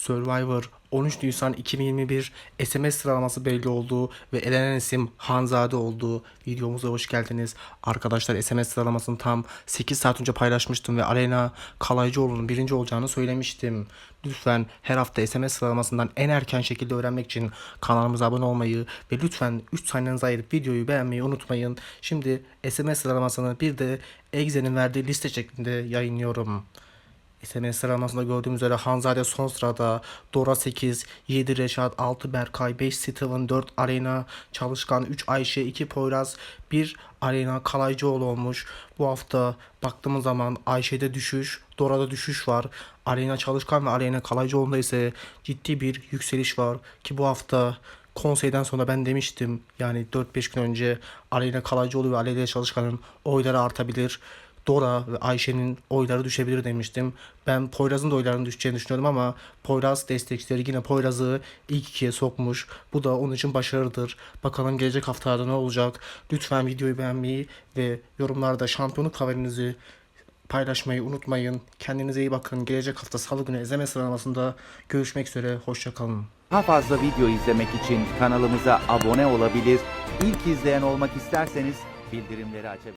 Survivor 13 Nisan 2021 SMS sıralaması belli oldu ve elenen isim Hanzade oldu. Videomuza hoş geldiniz. Arkadaşlar SMS sıralamasını tam 8 saat önce paylaşmıştım ve Aleyna Kalaycıoğlu'nun birinci olacağını söylemiştim. Lütfen her hafta SMS sıralamasından en erken şekilde öğrenmek için kanalımıza abone olmayı ve lütfen 3 saniyenizi ayırıp videoyu beğenmeyi unutmayın. Şimdi SMS sıralamasını bir de Exe'nin verdiği liste şeklinde yayınlıyorum. SMS sıralamasında gördüğümüz üzere Hanzade son sırada, Dora 8, 7 Reşat, 6 Berkay, 5 Steven, 4 Arena, Çalışkan, 3 Ayşe, 2 Poyraz, 1 Arena Kalaycıoğlu olmuş. Bu hafta baktığımız zaman Ayşe'de düşüş, Dora'da düşüş var. Arena Çalışkan ve Arena Kalaycıoğlu'nda ise ciddi bir yükseliş var ki bu hafta konseyden sonra ben demiştim yani 4-5 gün önce Aleyna Kalaycıoğlu ve Aleyna Çalışkan'ın oyları artabilir. Dora ve Ayşe'nin oyları düşebilir demiştim. Ben Poyraz'ın da oylarının düşeceğini düşünüyordum ama Poyraz destekçileri yine Poyraz'ı ilk ikiye sokmuş. Bu da onun için başarıdır. Bakalım gelecek haftalarda ne olacak. Lütfen videoyu beğenmeyi ve yorumlarda şampiyonluk haberinizi paylaşmayı unutmayın. Kendinize iyi bakın. Gelecek hafta salı günü ezeme sıralamasında görüşmek üzere. Hoşçakalın. Daha fazla video izlemek için kanalımıza abone olabilir, ilk izleyen olmak isterseniz bildirimleri açabilirsiniz.